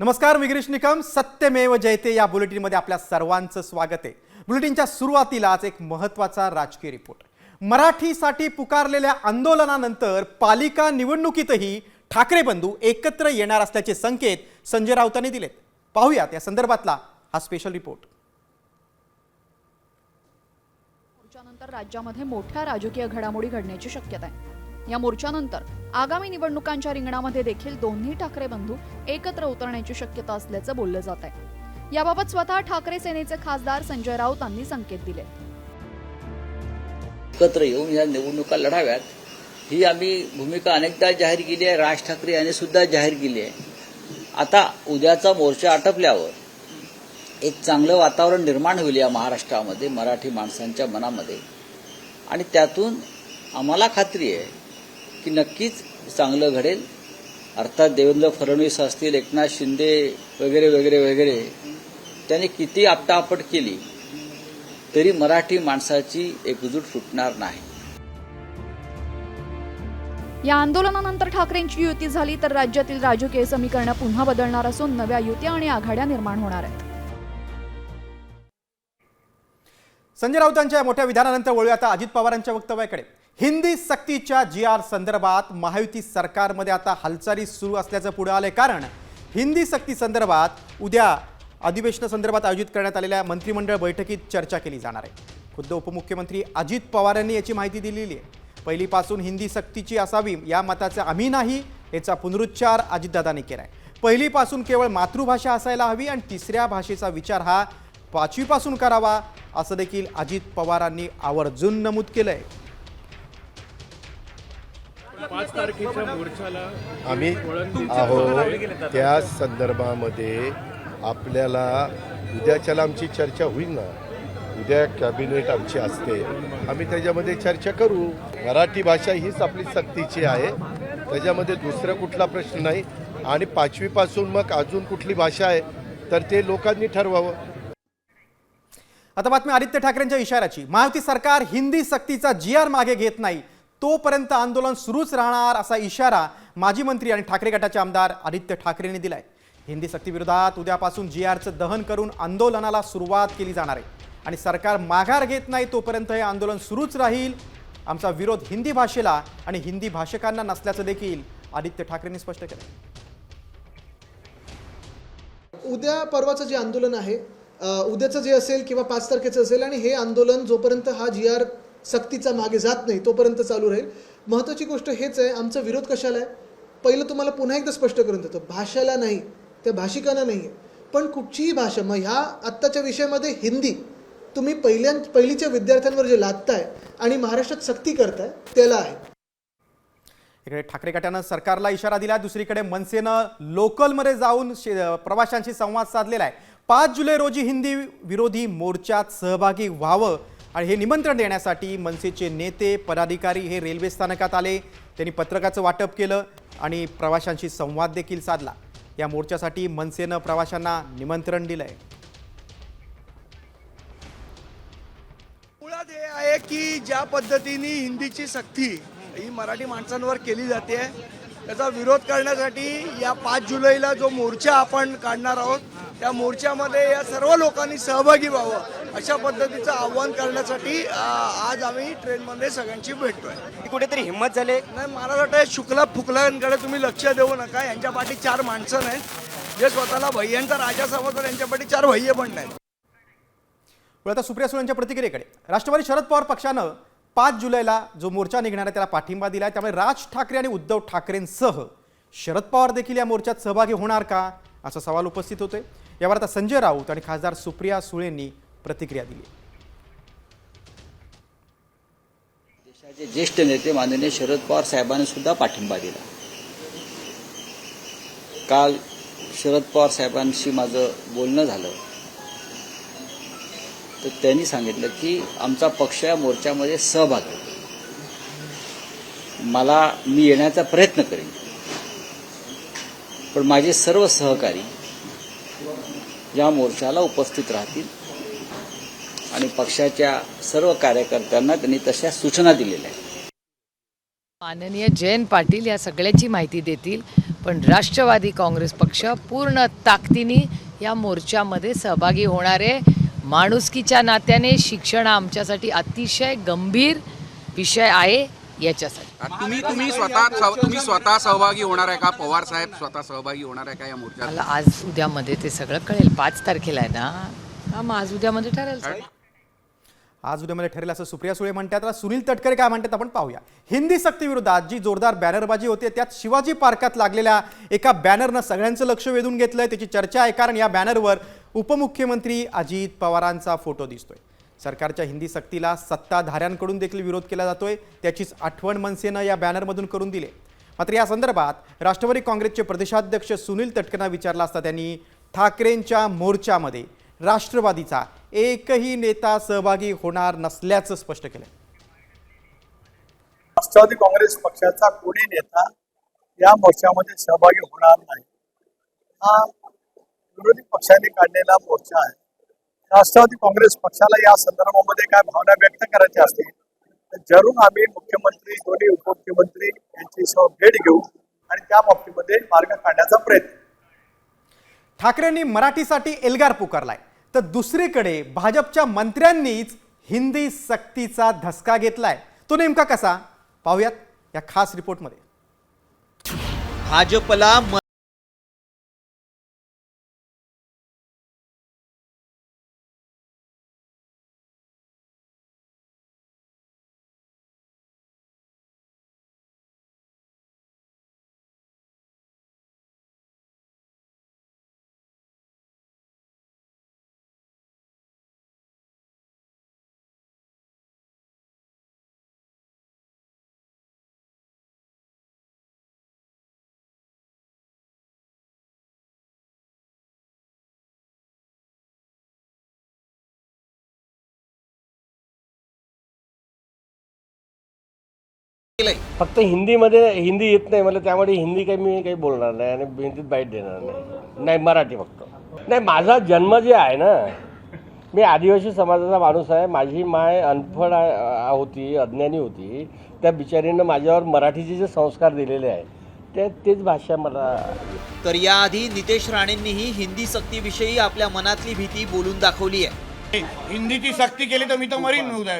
नमस्कार विग्रीश निकम. सत्यमेव जयते या बुलेटिनमध्ये आपल्या सर्वांचं स्वागत आहे. बुलेटिनच्या सुरुवातीलाच एक महत्त्वाचा राजकीय रिपोर्ट. मराठीसाठी पुकारलेल्या आंदोलनानंतर पालिका निवडणुकीतही ठाकरे बंधू एकत्र येणार असल्याचे संकेत संजय राऊतांनी दिलेत. पाहूयात या संदर्भातला हा स्पेशल रिपोर्ट मोर्चानंतर राज्यामध्ये मोठ्या राजकीय घडामोडी घडण्याची शक्यता आहे. या मोर्चानंतर आगामी निवडणुकांच्या रिंगणामध्ये देखील दोन्ही ठाकरे बंधू एकत्र उतरण्याची शक्यता असल्याचं बोललं जात आहे. याबाबत स्वतः ठाकरे सेनेचे खासदार संजय राऊतांनी संकेत दिले. एकत्र येऊन या निवडणुका लढाव्यात ही आम्ही भूमिका अनेकदा जाहीर केली आहे. राज ठाकरे यांनी सुद्धा जाहीर केली आहे. आता उद्याचा मोर्चा आटपल्यावर एक चांगलं वातावरण निर्माण होईल या महाराष्ट्रामध्ये मराठी माणसांच्या मनामध्ये. आणि त्यातून आम्हाला खात्री आहे की नक्कीच चांगलं घडेल. अर्थात देवेंद्र फडणवीस असतील एकनाथ शिंदे वगैरे वगैरे वगैरे त्यांनी किती आपटापट केली तरी मराठी माणसाची एकजूट फुटणार नाही. या आंदोलनानंतर ठाकरेंची युती झाली तर राज्यातील राजकीय समीकरणं पुन्हा बदलणार असून नव्या युत्या आणि आघाड्या निर्माण होणार आहेत. संजय राऊतांच्या मोठ्या विधानानंतर वळूया आता अजित पवारांच्या वक्तव्याकडे. हिंदी सक्तीच्या जी आर संदर्भात महायुती सरकारमध्ये आता हालचाली सुरू असल्याचं पुढे आलंय कारण हिंदी सक्ती संदर्भात उद्या अधिवेशनासंदर्भात आयोजित करण्यात आलेल्या मंत्रिमंडळ बैठकीत चर्चा केली जाणार आहे. खुद्द उपमुख्यमंत्री अजित पवार यांनी याची माहिती दिलेली आहे. पहिलीपासून हिंदी सक्तीची असावी या मताचा आम्ही नाही याचा पुनरुच्चार अजितदादांनी केला आहे पहिलीपासून केवळ मातृभाषा असायला हवी आणि तिसऱ्या भाषेचा विचार हा पाचवीपासून करावा असं देखील अजित पवारांनी आवर्जून नमूद केलं आहे पाच तारखेच्या मोर्चाला आम्ही आहोत. त्या संदर्भामध्ये आपल्याला उद्याच्याला आमची चर्चा होईल ना? उद्या कॅबिनेट आमची असते. आम्ही त्याच्यामध्ये चर्चा करू. मराठी भाषा हीच आपली सक्तीची आहे. त्याच्यामध्ये दुसरा कुठला प्रश्न नाही. आणि पाचवीपासून मग अजून कुठली भाषा आहे तर ते लोकांनी ठरवावं. आता बातमी आदित्य ठाकरेंच्या इशाऱ्याची. महायुती सरकार हिंदी सक्तीचा जी आर मागे घेत नाही तोपर्यंत आंदोलन सुरूच राहणार असा इशारा माजी मंत्री आणि ठाकरे गटाचे आमदार आदित्य ठाकरेंनी दिलाय. हिंदी सक्तीविरोधात उद्यापासून जी आरचं दहन करून आंदोलनाला सुरुवात केली जाणार आहे. आणि सरकार माघार घेत नाही तोपर्यंत हे आंदोलन सुरूच राहील आमचा विरोध हिंदी भाषेला आणि हिंदी भाषकांना नसल्याचं देखील आदित्य ठाकरेंनी स्पष्ट केलं उद्या परवाचं जे आंदोलन आहे उद्याचं जे असेल किंवा पाच तारखेचं असेल आणि हे आंदोलन जोपर्यंत हा जी आर सक्तीचा मागे जात नाही तोपर्यंत चालू राहील. महत्त्वाची गोष्ट हेच आहे आमचा विरोध कशाला आहे? पहिलं तुम्हाला पुन्हा एकदा स्पष्ट करून देतो भाषाला नाही त्या भाषिकांना नाही आहे. पण कुठचीही भाषा मग ह्या आत्ताच्या विषयामध्ये हिंदी तुम्ही पहिल्या पहिलीच्या विद्यार्थ्यांवर जे लादताय आणि महाराष्ट्रात सक्ती करताय त्याला आहे. इकडे ठाकरे गटानं सरकारला इशारा दिला दुसरीकडे मनसेनं लोकलमध्ये जाऊन शे- प्रवाशांशी संवाद साधलेला आहे. पाच जुलै रोजी हिंदी विरोधी मोर्चात सहभागी व्हावं आणि हे निमंत्रण देण्यासाठी मनसेचे नेते पदाधिकारी हे रेल्वे स्थानकात आले. त्यांनी पत्रकाचं वाटप केलं आणि प्रवाशांशी संवाद देखील साधला. या मोर्चासाठी मनसेनं प्रवाशांना निमंत्रण दिलंय. मुळात हे आहे की ज्या पद्धतीने हिंदीची सक्ती ही मराठी माणसांवर केली जाते त्याचा विरोध करण्यासाठी या पाच जुलैला जो मोर्चा आपण काढणार आहोत त्या मोर्चामध्ये या सर्व लोकांनी सहभागी व्हावं अशा पद्धतीचं आव्हान करण्यासाठी आज आम्ही ट्रेनमध्ये सगळ्यांची भेटतोय कुठेतरी हिंमत झाली? नाही मला वाटतं शुक्ला फुकलांकडे तुम्ही लक्ष देऊ नका यांच्या पाठी चार माणसं नाहीत. जे स्वतःला भैयांचा राजा समजतात यांच्या पाठी चार भैये पण नाहीत. पण आता सुप्रिया सुळेंच्या प्रतिक्रियेकडे. राष्ट्रवादी शरद पवार पक्षानं पाच जुलैला जो मोर्चा निघणार आहे त्याला पाठिंबा दिला त्यामुळे राज ठाकरे आणि उद्धव ठाकरेंसह शरद पवार देखील या मोर्चात सहभागी होणार का? असा सवाल उपस्थित होतोय. यावर आता संजय राऊत आणि खासदार सुप्रिया सुळेंनी प्रतिक्रिया दिली. देशाचे ज्येष्ठ नेते माननीय शरद पवार साहेबांनी सुद्धा पाठिंबा दिला. काल शरद पवार साहेबांशी माझं बोलणं झालं. तर त्यांनी सांगितलं की आमचा पक्ष या मोर्चामध्ये सहभाग आहे. मला मी येण्याचा प्रयत्न करेन. पण माझे सर्व सहकारी या मोर्चाला उपस्थित राहतील. आणि पक्षाच्या सर्व कार्यकर्त्यांना त्यांनी तशा सूचना दिलेल्या आहेत. माननीय जयंत पाटील या सगळ्याची माहिती देतील पण राष्ट्रवादी काँग्रेस पक्ष पूर्ण ताकदीने या मोर्चामध्ये सहभागी होणार आहे. माणुसकीच्या नात्याने शिक्षण आमच्यासाठी अतिशय गंभीर विषय आहे याच्यासाठी. तुम्ही तुम्ही स्वतः तुम्ही स्वतः सहभागी होणार आहे का? पवार साहेब स्वतः सहभागी होणार आहे का या मोर्चात? मला आज उद्यामध्ये ते सगळं कळेल. पाच तारखेला आहे ना? हा मग आज उद्यामध्ये ठरेल सगळं. आज उद्यामध्ये ठरेल असं सुप्रिया सुळे म्हणतात. आता सुनील तटकरे काय म्हणतात आपण पाहूया. हिंदी सक्तीविरोधात जी जोरदार बॅनरबाजी होते त्यात शिवाजी पार्कात लागलेल्या एका बॅनरनं सगळ्यांचं लक्ष वेधून घेतलंय. त्याची चर्चा आहे कारण या बॅनरवर उपमुख्यमंत्री अजित पवारांचा फोटो दिसतोय. सरकारच्या हिंदी सक्तीला सत्ताधाऱ्यांकडून देखील विरोध केला जातोय त्याचीच आठवण मनसेनं या बॅनरमधून करून दिले. मात्र या संदर्भात राष्ट्रवादी काँग्रेसचे प्रदेशाध्यक्ष सुनील तटकना विचारला असता त्यांनी ठाकरेंच्या मोर्चामध्ये राष्ट्रवादीचा एकही नेता सहभागी होणार नसल्याचं स्पष्ट केलं राष्ट्रवादी काँग्रेस पक्षाचा कोणी नेता या मोर्चामध्ये सहभागी होणार नाही. हा विरोधी पक्षाने काढलेला मोर्चा आहे. राष्ट्रवादी काँग्रेस पक्षाला या संदर्भामध्ये काय भावना व्यक्त करायच्या असतील तर जरूर आम्ही मुख्यमंत्री दोन्ही उपमुख्यमंत्री यांची सह भेट घेऊ आणि त्या बाबतीमध्ये मार्ग काढण्याचा प्रयत्न ठाकरेंनी मराठीसाठी एल्गार पुकारलाय. तर दुसरीकडे भाजपच्या मंत्र्यांनीच हिंदी सक्तीचा धसका घेतलाय. तो नेमका कसा? पाहूयात या खास रिपोर्टमध्ये. भाजपला फक्त हिंदीमध्ये हिंदी येत नाही मला त्यामुळे हिंदी काही मी काही बोलणार नाही आणि हिंदीत बाईट देणार नाही. नाही मराठी फक्त. नाही माझा जन्म जे आहे ना मी आदिवासी समाजाचा माणूस आहे. माझी माय अनफड होती अज्ञानी होती. त्या बिचारीनं माझ्यावर मराठीचे जे संस्कार दिलेले आहे ते तेच भाषा मला तर याआधी नितेश राणेंनीही हिंदी सक्तीविषयी आपल्या मनातली भीती बोलून दाखवली आहे. हिंदीची सक्ती केली तर मी तो मरीन उद्या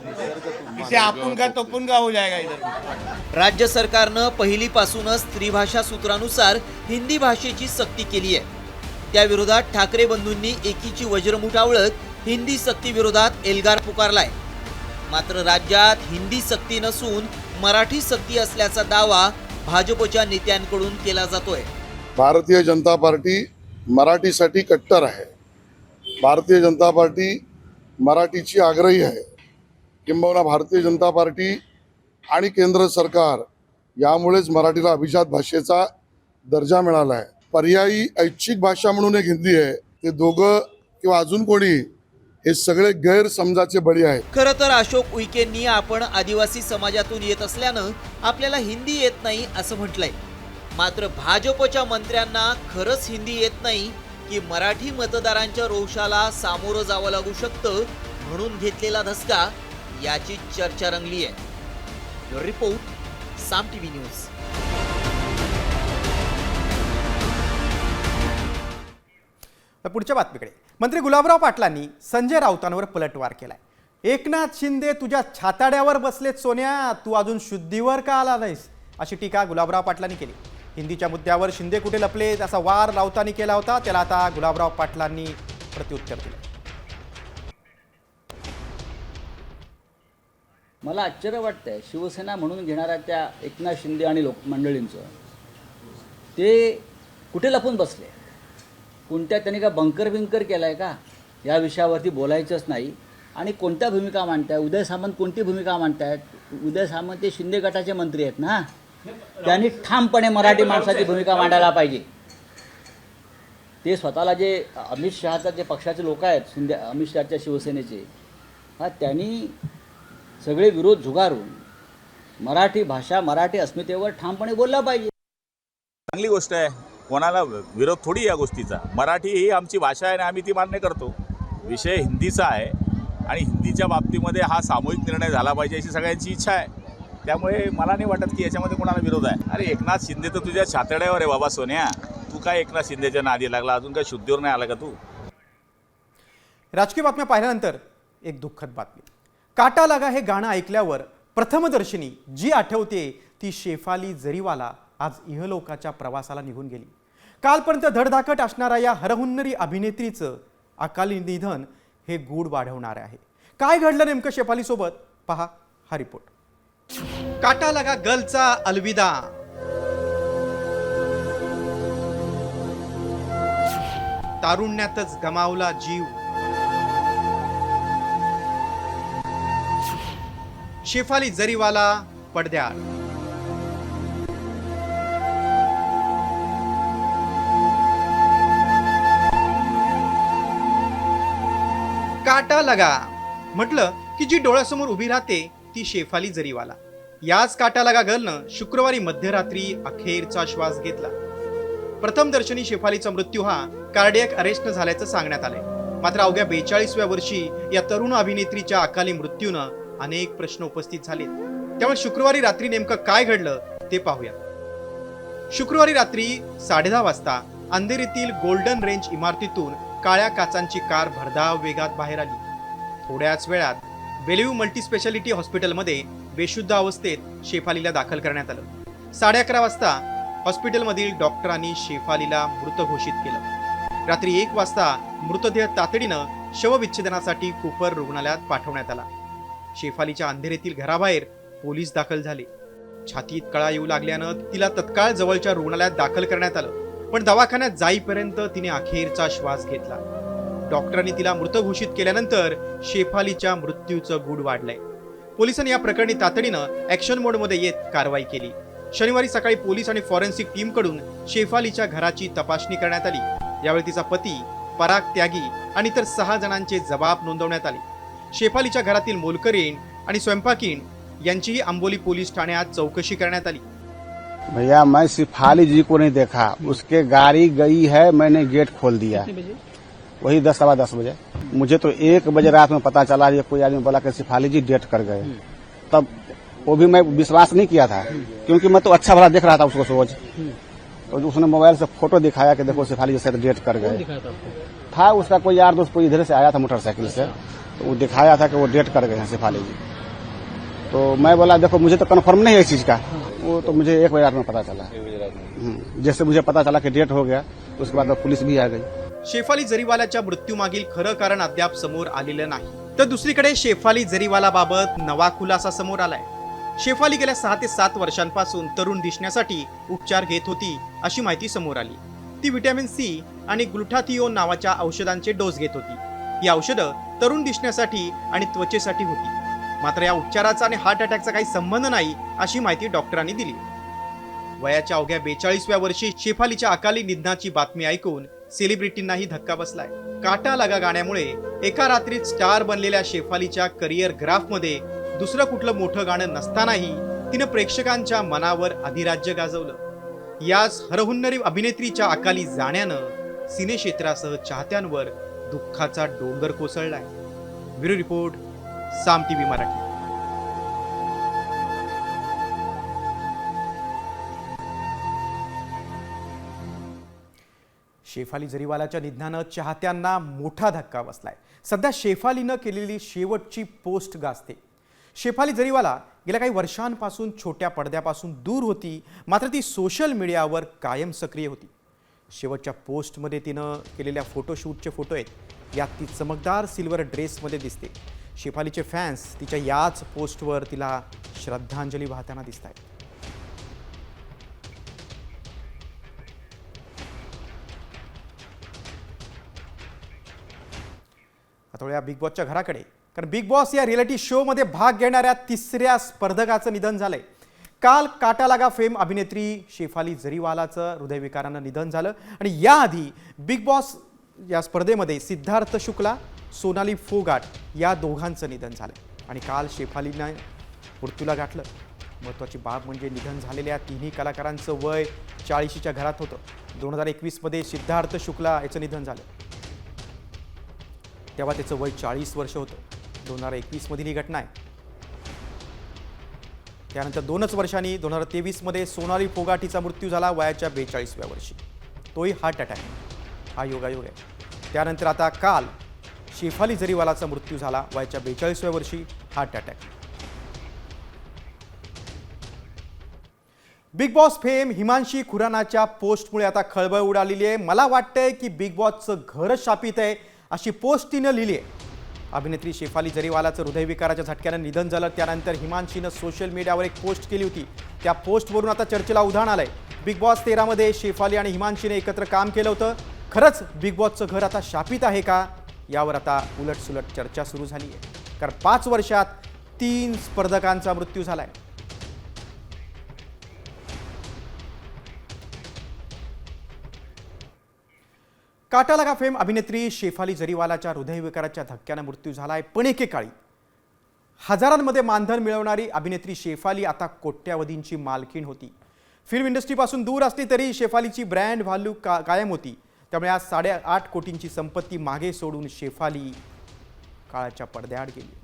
इसे आपण का तोपून का हो जाएगा इधर राज्य सरकारनं पहिलीपासूनच त्रिभाषा सूत्रानुसार हिंदी भाषेची सक्ती केली आहे. त्या विरोधात ठाकरे बंधूंनी एकीची वज्रमुठ आवळत हिंदी सक्ती विरोधात एल्गार पुकारलाय. मात्र राज्यात हिंदी सक्ती नसून मराठी सक्ती असल्याचा दावा भाजपच्या नेत्यांकडून केला जातोय. भारतीय जनता पार्टी मराठीसाठी कट्टर आहे. भारतीय जनता पार्टी मराठीची आग्रही आहे. किंबहुना भारतीय जनता पार्टी आणि केंद्र सरकार यामुळेच मराठीला अभिजात भाषेचा दर्जा मिळाला आहे पर्यायी ऐच्छिक भाषा म्हणून एक हिंदी आहे. ते दोघं किंवा अजून कोणी हे सगळे गैरसमजाचे बळी आहेत. खरं तर अशोक उईकेंनी आपण आदिवासी समाजातून येत असल्यानं आपल्याला हिंदी येत नाही असं म्हटलंय. मात्र भाजपच्या मंत्र्यांना खरंच हिंदी येत नाही की मराठी मतदारांच्या रोषाला सामोरं जावं लागू शकतं म्हणून घेतलेला धसका याची चर्चा रंगली आहे. Report Saam TV news. तर पुढच्या बातमीकडे. मंत्री गुलाबराव पाटलांनी संजय राऊतांवर पलटवार केलाय. एकनाथ शिंदे तुझ्या छाताड्यावर बसलेत सोन्या. तू अजून शुद्धीवर का आला नाहीस? अशी टीका गुलाबराव पाटलांनी केली. हिंदीच्या मुद्द्यावर शिंदे कुठे लपले असा वार राऊतांनी केला होता त्याला आता गुलाबराव पाटलांनी प्रत्युत्तर दिलं. मला आश्चर्य वाटतंय शिवसेना म्हणून घेणाऱ्या त्या एकनाथ शिंदे आणि लोक मंडळींचं. ते कुठे लपून बसले? कोणत्या त्यांनी का बंकर बिंकर केला आहे का? या विषयावरती बोलायचंच नाही. आणि कोणत्या भूमिका मांडताय? उदय सामंत कोणती भूमिका मांडतायत? उदय सामंत हे शिंदे गटाचे मंत्री आहेत ना? त्यांनी ठामपणे मराठी माणसाची भूमिका मांडायला पाहिजे. ते स्वतःला जे अमित शहाचा जे पक्षाचे लोक आहेत शिंदे अमित शहाच्या शिवसेनेचे हा त्यांनी सगळे विरोध झुगारून मराठी भाषा मराठी अस्मितेवर ठामपणे बोलला पाहिजे. चांगली गोष्ट आहे. कोणाला विरोध थोडी या गोष्टीचा. मराठी ही आमची भाषा आहे आणि आम्ही ती मान्य करतो. विषय हिंदीचा आहे आणि हिंदीच्या बाबतीमध्ये हा सामूहिक निर्णय झाला पाहिजे अशी सगळ्यांची इच्छा आहे. त्यामुळे मला नाही वाटत की याच्यामध्ये कोणाला विरोध आहे. अरे एकनाथ शिंदे तर तुझ्या छातड्यावर आहे बाबा सोन्या. तू काय एकनाथ शिंदेच्या नादी लागला? अजून काय शुद्धीवर नाही आला का तू? राजकीय बातम्या पाहिल्यानंतर एक दुःखद बातमी. काटा लागा हे गाणं ऐकल्यावर प्रथमदर्शनी जी आठवते ती शेफाली जरीवाला आज इहलोकाच्या प्रवासाला निघून गेली. कालपर्यंत धडधाकट असणाऱ्या या हरहुन्नरी अभिनेत्रीचं अकाली निधन हे गूढ वाढवणारे आहे. काय घडलं नेमकं शेफालीसोबत? पहा हा रिपोर्ट. काटा लगा गलचा अलविदा. तारुण्यातच गमावला जीव. शेफाली जरीवाला पडद्याआड. काटा लगा. म्हटलं की जी डोळ्यासमोर उभी राहते ती शेफाली जरीवाला. याच काटा लगा गर्लनं शुक्रवारी मध्यरात्री अखेरचा श्वास घेतला. प्रथम दर्शनी शेफालीचा मृत्यू हा कार्डियक अरेस्टनं झाल्याचं सांगण्यात आलंय. मात्र अवघ्या बेचाळीसव्या वर्षी या तरुण अभिनेत्रीच्या अकाली मृत्यूनं अनेक प्रश्न उपस्थित झालेत. त्यामुळे शुक्रवारी रात्री नेमकं काय घडलं ते पाहूया. शुक्रवारी रात्री साडेदहा वाजता अंधेरीतील गोल्डन रेंज इमारतीतून काळ्या काचांची कार भरधाव वेगात बाहेर आली. थोड्याच वेळात बेलिव्ह मल्टीस्पेशालिटी हॉस्पिटलमध्ये बेशुद्ध अवस्थेत शेफालीला दाखल करण्यात आलं. साडे अकरा वाजता हॉस्पिटलमधील डॉक्टरांनी शेफालीला मृत घोषित केलं. रात्री एक वाजता मृतदेह तातडीनं शवविच्छेदनासाठी कुपर रुग्णालयात पाठवण्यात आला. शेफालीच्या अंधेरीतील घराबाहेर पोलीस दाखल झाले. छातीत कळा येऊ लागल्यानं तिला तत्काळ जवळच्या रुग्णालयात दाखल करण्यात आलं. पण दवाखान्यात जाईपर्यंत तिने अखेरचा श्वास घेतला. डॉक्टरांनी तिला मृत घोषित केल्यानंतर शेफालीच्या मृत्यूचं गूढ वाढलंय. पोलिसांनी या प्रकरणी तातडीनं ऍक्शन मोडमध्ये येत कारवाई केली. शनिवारी सकाळी पोलीस आणि फॉरेन्सिक टीमकडून शेफालीच्या घराची तपासणी करण्यात आली. यावेळी तिचा पती पराग त्यागी आणि इतर सहा जणांचे जबाब नोंदवण्यात आले. शेफालीच्या घरातील मोलकरीण आणि स्वयंपाकीण यांचीही आंबोली पोलीस ठाण्यात चौकशी करण्यात आली. भैया मैं सिफाली जी को नहीं देखा। उसके गाड़ी गई है मैंने गेट खोल दिया। वही दस सवा दस बजे। मुझे तो एक बजे रात में पता चला ये कोई आदमी बोला कि सिफाली जी डेट कर गए। तब वो भी मैं विश्वास नहीं किया था क्योंकि मैं तो अच्छा भला देख रहा था उसको रोज तो उसने मोबाइल से फोटो दिखाया कि देखो सिफाली जी शायद डेट कर गए। था उसका कोई यार दोस्त कोई इधर से आया था मोटरसाइकिल से। तो वो दिखाया था कि वो डेट कर गए हैं सिफाली जी। तो मैं बोला देखो मुझे तो कन्फर्म नहीं है इस चीज का। वो तो मुझे एक बजे रात में पता चला। जैसे मुझे पता चला कि डेट हो गया तो उसके बाद पुलिस भी आ गई। शेफाली जरीवालाच्या मृत्यूमागील खरं कारण अद्याप समोर आलेलं नाही. तर दुसरीकडे शेफाली जरीवाला बाबत नवा खुलासा समोर आलाय. शेफाली गेल्या सहा ते सात वर्षांपासून तरुण दिसण्यासाठी उपचार घेत होती अशी माहिती समोर आली. ती व्हिटॅमिन सी आणि ग्लुटाथिओन नावाच्या औषधांचे डोस घेत होती. ही औषधं तरुण दिसण्यासाठी आणि त्वचेसाठी होती. मात्र या उपचाराचा आणि हार्ट अटॅकचा काही संबंध नाही अशी माहिती डॉक्टरांनी दिली. वयाच्या अवघ्या बेचाळीसव्या वर्षी शेफालीच्या अकाली निधनाची बातमी ऐकून सेलिब्रिटींनाही धक्का बसलाय. काटा लगा गाण्यामुळे एका रात्रीत स्टार बनलेल्या शेफालीच्या करिअर ग्राफमध्ये दुसरं कुठलं मोठं गाणं नसतानाही तिनं प्रेक्षकांच्या मनावर अधिराज्य गाजवलं. याच हरहुन्नरी अभिनेत्रीच्या अकाली जाण्यानं सिनेक्षेत्रासह चाहत्यांवर दुःखाचा डोंगर कोसळलाय. Bureau report Saam TV Marathi. Shefali जरीवालाच्या निधनानं चाहत्यांना मोठा धक्का बसलाय. सध्या शेफालीनं केलेली शेवटची पोस्ट गाजते. शेफाली जरीवाला गेल्या काही वर्षांपासून छोट्या पडद्यापासून दूर होती मात्र ती सोशल मीडियावर कायम सक्रिय होती. शेवटच्या पोस्टमध्ये तिनं केलेल्या फोटोशूटचे फोटो आहेत. यात ती चमकदार सिल्वर ड्रेसमध्ये दिसते. शेफालीचे फॅन्स तिच्या याच पोस्टवर तिला श्रद्धांजली वाहताना दिसत आहेत आता बिग बॉसच्या घराकडे. कारण बिग बॉस या रियालिटी शोमध्ये भाग घेणाऱ्या तिसऱ्या स्पर्धकाचं निधन झालंय. काल काटालागा फेम अभिनेत्री शेफाली जरीवालाचं हृदयविकारानं निधन झालं. आणि याआधी बिग बॉस या स्पर्धेमध्ये सिद्धार्थ शुक्ला सोनाली फोगाट या दोघांचं निधन झालं. आणि काल शेफालीनं मृत्यूला गाठलं. महत्त्वाची बाब म्हणजे निधन झालेल्या तिन्ही कलाकारांचं वय चाळीशीच्या घरात होतं. दोन हजार एकवीसमध्ये सिद्धार्थ शुक्ला याचं निधन झालं. तेव्हा त्याचं वय चाळीस वर्ष होतं. दोन हजार एकवीसमधील ही घटना आहे. त्यानंतर दोनच वर्षांनी दोन हजार तेवीसमध्ये सोनाली फोगाटीचा मृत्यू झाला वयाच्या बेचाळीसव्या वर्षी. तोही हार्ट अटॅक हा योगायोग आहे. त्यानंतर आता काल शेफाली जरीवालाचा मृत्यू झाला वयाच्या बेचाळीसव्या वर्षी heart attack Big Boss fame Himanshi खुरानाच्या पोस्टमुळे आता खळबळ उडालेली आहे. मला वाटतंय की बिग बॉसचं घर शापित आहे अशी पोस्ट तिनं लिहिली आहे. अभिनेत्री शेफाली जरीवालाचं हृदयविकाराच्या झटक्यानं निधन झालं त्यानंतर हिमांशीनं सोशल मीडियावर एक पोस्ट केली होती. त्या पोस्टवरून आता चर्चेला उधाण आलंय. बिग बॉस तेरामध्ये शेफाली आणि हिमांशीने एकत्र काम केलं होतं. खरंच बिग बॉसचं घर आता शापित आहे का? यावर आता उलटसुलट चर्चा सुरू झाली आहे कारण पाच वर्षात तीन स्पर्धकांचा मृत्यू झाला आहे काटा लगा फेम अभिनेत्री शेफाली जरीवालाच्या हृदयविकाराच्या धक्क्यानं मृत्यू झालाय. पण एकेकाळी हजारांमध्ये मानधन मिळवणारी अभिनेत्री शेफाली आता कोट्यावधींची मालकीण होती. फिल्म इंडस्ट्रीपासून दूर असली तरी शेफालीची ब्रँड व्हॅल्यू का कायम होती. त्यामुळे आज साडेआठ कोटींची संपत्ती मागे सोडून शेफाली काळाच्या पडद्याआड गेली.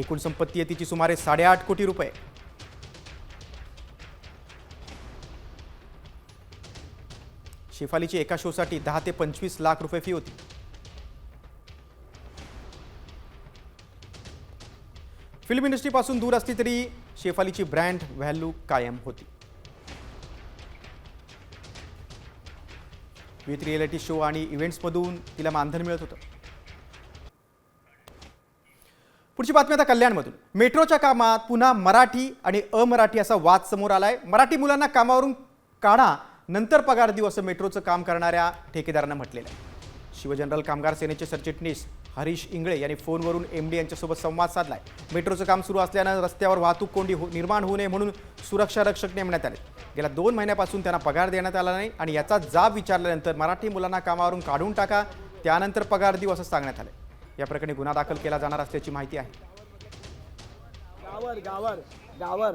एकूण संपत्ती आहे तिची सुमारे साडेआठ कोटी रुपये. शेफालीची एका शोसाठी दहा ते पंचवीस लाख रुपये फी होती. फिल्म इंडस्ट्रीपासून दूर असली तरी शेफालीची ब्रँड व्हॅल्यू कायम होती. विथ रिॲलिटी शो आणि इव्हेंट्समधून तिला मानधन मिळत होतं. पुढची बातमी आता कल्याणमधून. मेट्रोच्या कामात पुन्हा मराठी आणि अमराठी असा वाद समोर आलाय. मराठी मुलांना कामावरून काढा नंतर पगार देऊ असं मेट्रोचं काम करणाऱ्या ठेकेदारांना म्हटलेलं आहे. शिवजनरल कामगार सेनेचे सरचिटणीस हरीश इंगळे यांनी फोनवरून एम डी यांच्यासोबत संवाद साधलाय. मेट्रोचं काम सुरू असल्यानं रस्त्यावर वाहतूक कोंडी हो निर्माण होऊ नये म्हणून सुरक्षा रक्षक नेमण्यात आले. गेल्या दोन महिन्यापासून त्यांना पगार देण्यात आला नाही आणि याचा जाब विचारल्यानंतर मराठी मुलांना कामावरून काढून टाका त्यानंतर पगार देऊ असं सांगण्यात आलं या प्रकरणी गुन्हा दाखल केला जाणार असल्याची माहिती आहे. गावर गावर गावर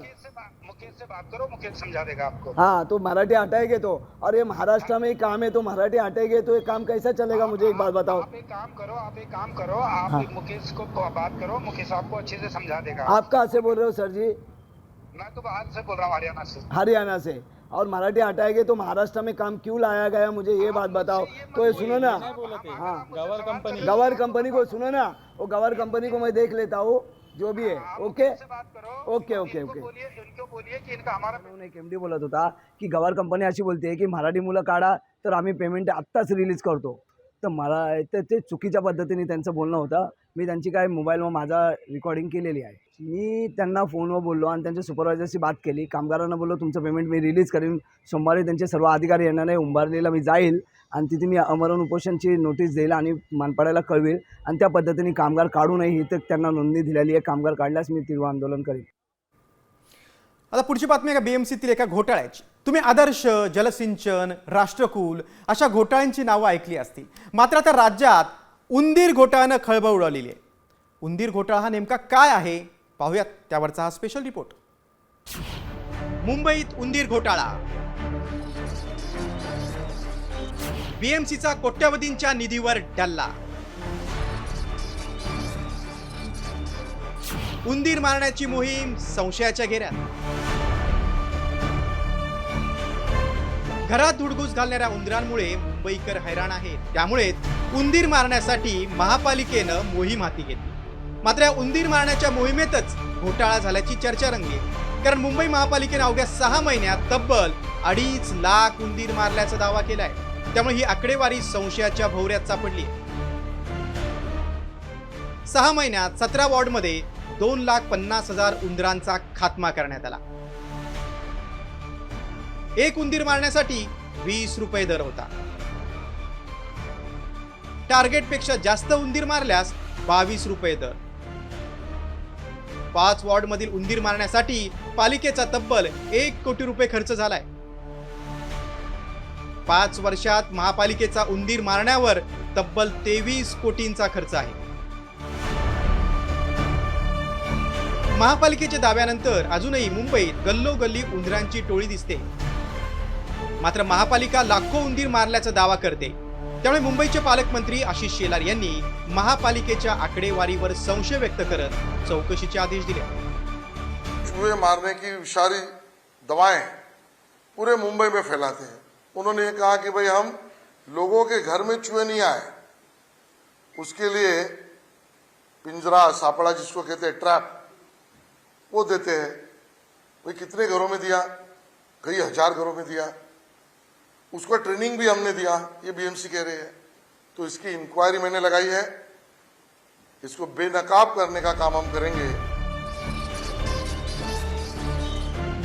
मुकेश से बात करो मुकेश समझा देगा आपको। हाँ तो मराठी हटाएँगे तो। और ये महाराष्ट्र में ही काम है तो मराठी हटेंगे तो ये काम कैसा चलेगा मुझे एक बात बताओ। आप एक काम करो आप एक काम करो आप हाँ। मुकेश को को बात करो मुकेश आपको अच्छे से समझा देगा। आप कहाँ से बोल रहे हो सर जी? मैं तो बाहर से बोल रहा हूँ हरियाणा से। हरियाणा से। और मराठी हटाएँगे तो महाराष्ट्र में काम क्यों लाया गया मुझे ये बात बताओ। तो ये सुनो ना। हाँ गवर कंपनी गवर कंपनी को सुनो ना। वो गवर कंपनी को मैं देख लेता हूँ। जो भी है ओके ओके ओके ओके बोलिए इनको बोलिए कि इनका हमारा म्हणून एक एम डी बोलत होता की गवार कंपनी अशी बोलते की मराठी मुलं काढा तर आम्ही पेमेंट आत्ताच रिलीज करतो. तर मला तर ते चुकीच्या पद्धतीने त्यांचं बोलणं होतं. मी त्यांची काय मोबाईलवर माझा रेकॉर्डिंग केलेली आहे. मी त्यांना फोनवर बोललो आणि त्यांच्या सुपरवायझरशी बात केली. कामगारांना बोललो तुमचं पेमेंट मी रिलीज करीन. सोमवारी त्यांचे सर्व अधिकारी येणार नाही उंबारलेला मी जाईल आणि तिथे मी अमरण उपोषणची नोटीस देईल आणि मानपाड्याला कळवेल आणि त्या पद्धतीने कामगार काढू नये ही तर त्यांना नोंदणी दिलेली आहे. कामगार काढल्यास मी तीव्र आंदोलन करेन. आता पुढची बातमी आहे का? बीएमसीतील एका घोटाळ्याची. तुम्ही आदर्श जलसिंचन राष्ट्रकुल अशा घोटाळ्यांची नावं ऐकली असतील. मात्र आता राज्यात उंदीर घोटाळ्यानं खळबळ उडवलेली आहे. उंदीर घोटाळा हा नेमका काय आहे? पाहूयात त्यावरचा हा स्पेशल रिपोर्ट मुंबईत उंदीर घोटाळा. बीएमसीचा कोट्यवधींच्या निधीवर डल्ला. उंदीर मारण्याची मोहीम संशयाच्या घेऱ्यात. घरात धुडगूस घालणाऱ्या उंदरांमुळे मुंबईकर हैराण आहेत त्यामुळेच उंदीर मारण्यासाठी महापालिकेनं मोहीम हाती घेतली. मात्र या उंदीर मारण्याच्या मोहिमेतच घोटाळा झाल्याची चर्चा रंगली. कारण मुंबई महापालिकेनं अवघ्या सहा महिन्यात तब्बल अडीच लाख उंदीर मारल्याचा दावा केलाय. त्यामुळे ही आकडेवारी संशयाच्या भोवऱ्यात सापडली. सहा महिन्यात सतरा वॉर्डमध्ये दोन लाख पन्नास हजार उंदरांचा खात्मा करण्यात आला. एक उंदीर मारण्यासाठी वीस रुपये दर होता. टार्गेटपेक्षा जास्त उंदीर मारल्यास बावीस रुपये दर. पाच वॉर्डमधील उंदीर मारण्यासाठी पालिकेचा तब्बल एक कोटी रुपये खर्च झालाय. पाच वर्षात महापालिकेचा उंदीर मारण्यावर तब्बल तेवीस कोटींचा खर्च आहे. महापालिकेच्या दाव्यानंतर अजूनही मुंबईत गल्लोगल्ली उंदरांची टोळी दिसते. मात्र महापालिका लाखो उंदीर मारल्याचा दावा करते. त्यामुळे मुंबईचे पालकमंत्री आशिष शेलार यांनी महापालिकेच्या आकडेवारीवर संशय व्यक्त करत चौकशीचे आदेश दिले. चूहे मारने की विषारी दवाएं पूरे मुंबई में फैलाते हैं। उन्होंने ये कहा कि भाई हम लोगों के घर में चूहे नहीं आए। उसके लिए पिंजरा सापड़ा जिसको कहते हैं ट्रैप वो देते हैं। भाई कितने घरों में दिया? कई हजार घरों में दिया। उसको ट्रेनिंग भी हमने दिया ये बीएमसी कह रहे हैं। तो इसकी इंक्वायरी मैंने लगाई है। इसको बेनकाब करने का काम हम करेंगे।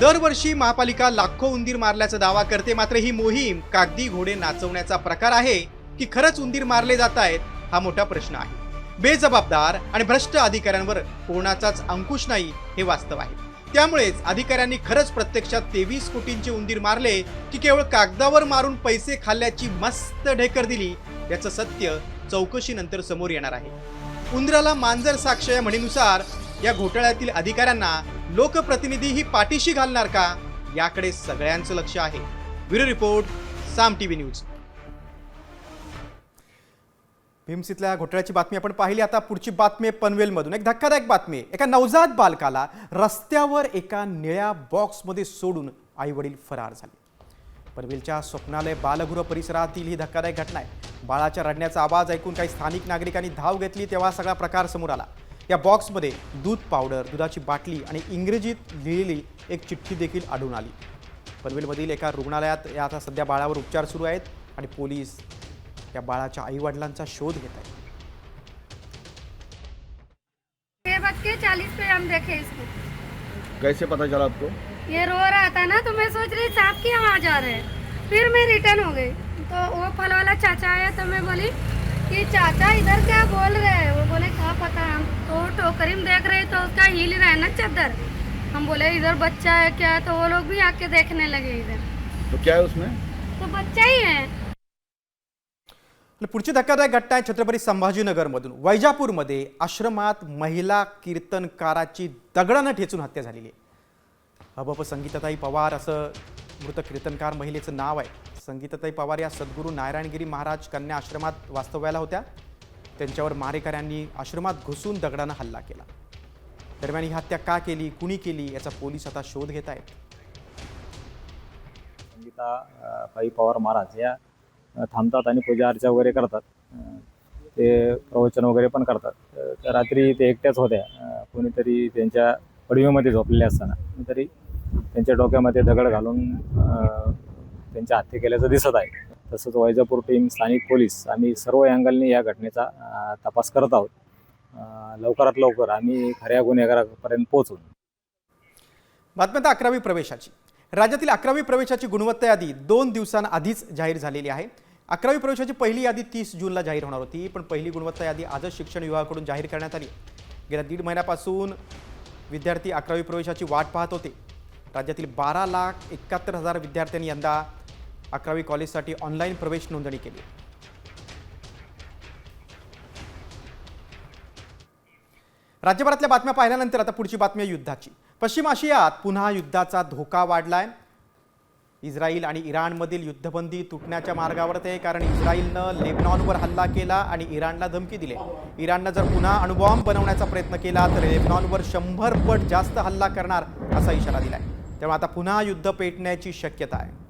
दरवर्षी महापालिका लाखो उंदीर मारल्याचा दावा करते मात्र ही मोहीम कागदी घोडे नाचवण्याचा प्रकार आहे की खरंच उंदीर मारले जात आहेत हा मोठा प्रश्न आहे. बेजबाबदार आणि भ्रष्ट अधिकाऱ्यांवर कोणाचाच अंकुश नाही हे वास्तव आहे. त्यामुळेच अधिकाऱ्यांनी खरंच प्रत्यक्षात तेवीस कोटींचे उंदीर मारले की केवळ कागदावर मारून पैसे खाल्ल्याची मस्त ढेकर दिली याचं सत्य चौकशीनंतर समोर येणार आहे. उंदराला मांजर साक्ष या म्हणीनुसार या घोटाळ्यातील अधिकाऱ्यांना लोकप्रतिनिधी ही पाठीशी घालणार का? याकडे सगळ्यांचं लक्ष आहे. Bureau report Saam TV news. भीमसीतल्या घोटाळ्याची बातमी आपण पाहिली. आता पुढची बातमी आहे पनवेलमधून. एक धक्कादायक बातमी एका नवजात बालकाला रस्त्यावर एका निळ्या बॉक्समध्ये सोडून आई वडील फरार झाले. पनवेलच्या स्वप्नालय बालगृह परिसरातील ही धक्कादायक घटना आहे. बाळाच्या रडण्याचा आवाज ऐकून काही स्थानिक नागरिकांनी धाव घेतली तेव्हा सगळा प्रकार समोर आला. या बॉक्समध्ये दूध पावडर दुधाची बाटली आणि इंग्रजीत लिहिलेली एक चिठ्ठी देखील आढळून आली. पनवेलमधील एका रुग्णालयात या आता सध्या बाळावर उपचार सुरू आहेत आणि पोलीस या बाळाच्या आईवडिलांचा शोध घेत आहेत. छह बज के चालीस पे हम देखे इसको। कैसे पता चला आपको? ये रो रहा था ना तो मैं सोच रही साहब की आवाज आ रहे हैं। फिर मैं रिटर्न हो गई। तो वो फल वाला चाचा आया तो मैं बोली कि चाचा इधर क्या बोल रहे हैं? वो बोले क्या पता हम तो टोकरी में देख रहे तो उसका हिल रहा है ना चादर हम बोले इधर बच्चा है क्या? तो वो लोग भी आके देखने लगे इधर। तो क्या है उसमें? तो बच्चा ही है। पुढची धक्कादायक घटना आहे? छत्रपती संभाजीनगरमधून. वैजापूरमध्ये आश्रमात महिला कीर्तनकाराची दगडानं ठेचून हत्या झालेली आहे. हबप संगीताताई पवार असं मृत कीर्तनकार महिलेचं नाव आहे. संगीताताई पवार या सद्गुरू नारायणगिरी महाराज कन्या आश्रमात वास्तव्याला होत्या. त्यांच्यावर मारेकऱ्यांनी आश्रमात घुसून दगडानं हल्ला केला. दरम्यान ही हत्या का केली कुणी केली याचा पोलीस आता शोध घेत आहेत. संगीता पवार महाराज या थांबतात आणि पूजा अर्चा वगैरे करतात. ते प्रवचन वगैरे पण करतात. तर रात्री ते एकट्याच होत्या. कोणीतरी त्यांच्या पडवीमध्ये झोपलेले असताना. तरी त्यांच्या डोक्यामध्ये दगड घालून त्यांच्या हत्या केल्याचं दिसत आहे. तसंच वैजापूर टीम स्थानिक पोलीस आम्ही सर्व अँगलनी या घटनेचा तपास करत आहोत. लवकरात लवकर आम्ही खऱ्या गुन्हेगारापर्यंत पोहोचू. बातम्या अकरावी प्रवेशाची. राज्यातील अकरावी प्रवेशाची गुणवत्ता यादी दोन दिवसांआधीच जाहीर झालेली आहे. अकरावी प्रवेशाची पहिली यादी तीस जूनला जाहीर होणार होती पण पहिली गुणवत्ता यादी आजच शिक्षण विभागाकडून जाहीर करण्यात आली. गेल्या दीड महिन्यापासून विद्यार्थी अकरावी प्रवेशाची वाट पाहत होते. राज्यातील बारा लाख एकाहत्तर हजार विद्यार्थ्यांनी यंदा अकरावी कॉलेजसाठी ऑनलाईन प्रवेश नोंदणी केली. राज्यभरातल्या बातम्या पाहिल्यानंतर आता पुढची बातमी युद्धाची. पश्चिम आशियात पुन्हा युद्धाचा धोका वाढलाय. इस्रायल आणि इराणमधील युद्धबंदी तुटण्याच्या मार्गावर आहे कारण इस्रायलनं लेबनॉनवर हल्ला केला आणि इराणला धमकी दिली. इराणनं जर पुन्हा अणुबॉम्ब बनवण्याचा प्रयत्न केला तर लेबनॉनवर शंभर पट जास्त हल्ला करणार असा इशारा दिलाय. त्यामुळे आता पुन्हा युद्ध पेटण्याची शक्यता आहे.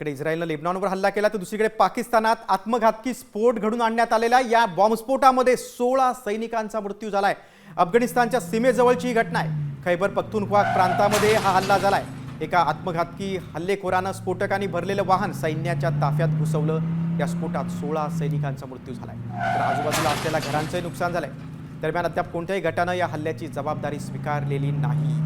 इकडे इस्रायलनं लेबनॉनवर हल्ला केला तर दुसरीकडे पाकिस्तानात आत्मघातकी स्फोट घडून आणण्यात आलेला या बॉम्बस्फोटामध्ये सोळा सैनिकांचा मृत्यू झालाय. अफगाणिस्तानच्या सीमेजवळची ही घटना आहे. खैबर पख्तूनख्वा प्रांतामध्ये हा हल्ला झालाय. एका आत्मघातकी हल्लेखोरानं स्फोटकांनी भरलेलं वाहन सैन्याच्या ताफ्यात घुसवलं. या स्फोटात सोळा सैनिकांचा मृत्यू झालाय. तर आजूबाजूला असलेल्या घरांचंही नुकसान झालंय. दरम्यान अद्याप कोणत्याही गटानं या हल्ल्याची जबाबदारी स्वीकारलेली नाही.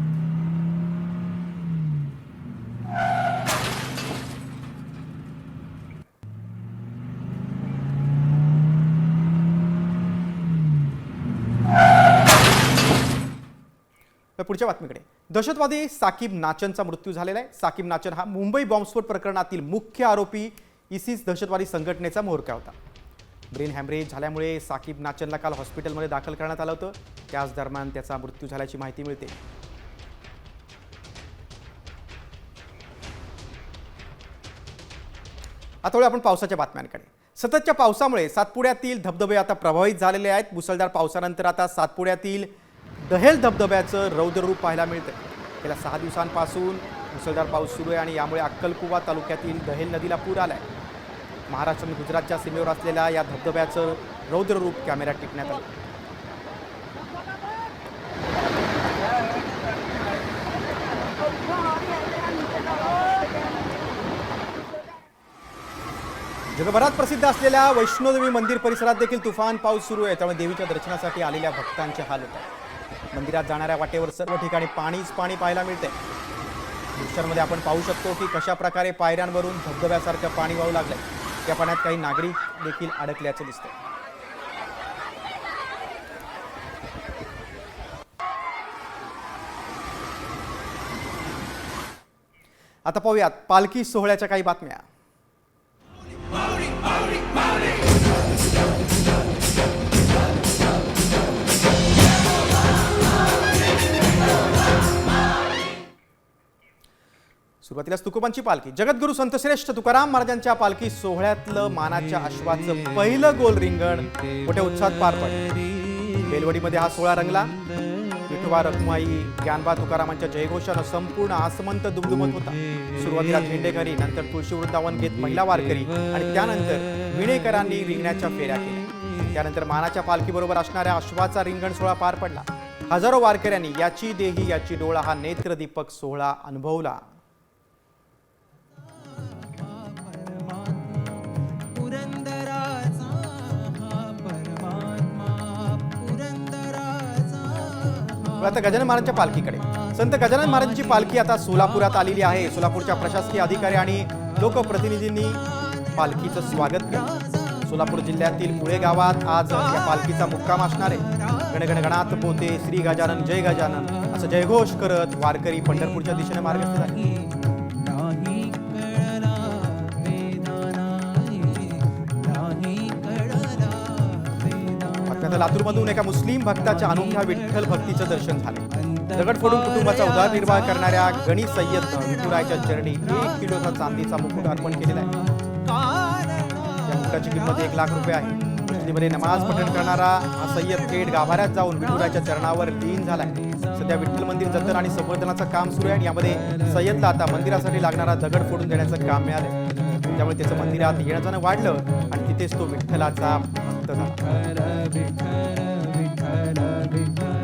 पुढच्या बातमीकडे. दहशतवादी साकीब नाचनचा मृत्यू झालेला आहे. साकीब नाचन हा मुंबई बॉम्बस्फोट प्रकरणातील मुख्य आरोपी इसिस दहशतवादी संघटनेचा म्होरक्या होता. ब्रेन हॅमरेज झाल्यामुळे साकीब नाचनला काल हॉस्पिटलमध्ये दाखल करण्यात आलं होतं. त्याच दरम्यान त्याचा मृत्यू झाल्याची माहिती मिळते. आता वेळ आपण पावसाच्या बातम्यांकडे. सततच्या पावसामुळे सातपुड्यातील धबधबे आता प्रभावित झालेले आहेत. मुसळधार पावसानंतर आता सातपुड्यातील दहेल धबधब्याचं रौद्ररूप पाहायला मिळतं गेल्या सहा दिवसांपासून मुसळधार पाऊस सुरू आहे आणि यामुळे अक्कलकुवा तालुक्यातील दहेल नदीला पूर आलाय. महाराष्ट्र आणि गुजरातच्या सीमेवर असलेल्या या धबधब्याचं रौद्ररूप कॅमेऱ्यात टिकण्यात आलं. जगभरात प्रसिद्ध असलेल्या वैष्णोदेवी मंदिर परिसरात देखील तुफान पाऊस सुरू आहे. त्यामुळे देवीच्या दर्शनासाठी आलेल्या भक्तांचे हाल होत आहेत. मंदिरात जाणाऱ्या वाटेवर सर्व ठिकाणी पाणीच पाणी पाहायला मिळते. दृश्यांमध्ये आपण पाहू शकतो की कशा प्रकारे पायऱ्यांवरून धबधब्यासारखं पाणी वाहू लागलंय. त्या पाण्यात काही नागरिक देखील अडकल्याचं दिसतं. आता पाहूयात पालखी सोहळ्याच्या काही बातम्या. सुरुवातीला तुकोबांची पालखी. जगद्गुरु संतश्रेष्ठ तुकाराम महाराजांच्या पालखी सोहळ्यातलं मानाच्या अश्वाचं पहिलं गोल रिंगण मोठ्या उत्साहात पार पडलं. बेलवडीमध्ये हा सोहळा रंगला. विठोबा रखुमाई ज्ञानबा तुकारामांच्या जयघोषानं संपूर्ण आसमंत दुमदुमत होता. सुरुवातीला झेंडेकरी नंतर तुळशी वृंदावन घेत महिला वारकरी आणि त्यानंतर विणेकरांनी रिंगण्याच्या फेऱ्या केल्या. त्यानंतर मानाच्या पालखीबरोबर असणाऱ्या अश्वाचा रिंगण सोहळा पार पडला. हजारो वारकऱ्यांनी याची देही याची डोळा हा नेत्रदीपक सोहळा अनुभवला. आता गजानन महाराजांच्या पालखीकडे. संत गजानन महाराजांची पालखी आता सोलापुरात आलेली आहे. सोलापूरच्या प्रशासकीय अधिकारी आणि लोकप्रतिनिधींनी पालखीचं स्वागत केलं. सोलापूर जिल्ह्यातील मुळे गावात आज या पालखीचा मुक्काम असणार आहे. गणगणगणात पोते श्री गजानन जय गजानन. असं जयघोष करत वारकरी पंढरपूरच्या दिशेने मार्गस्थ झाले. बातम्यात लातूरमधून एका मुस्लिम भक्ताच्या अनोख्या विठ्ठल भक्तीचं दर्शन झालं. दगड फोडून कुटुंबाचा उदरनिर्वाह करणाऱ्या गणी सय्यद विठुरायच्या चरणी एक किलोचा चांदीचा मुकुट अर्पण केलेला आहे. या मुकुटाची किंमत एक लाख रुपये आहे. मुस्लिमने नमाज पठण करणारा हा सय्यद थेट गाभाऱ्यात जाऊन विठुरायच्या चरणावर लीन झालाय. सध्या विठ्ठल मंदिर जतन आणि संवर्धनाचं काम सुरू आहे आणि यामध्ये सय्यदला आता मंदिरासाठी लागणारा दगड फोडून देण्याचं काम मिळालं त्यामुळे त्याचं मंदिरात येणं जाणं वाढलं आणि तिथेच तो विठ्ठलाचा भक्त झाला. Be kind. Be vikara Be kind.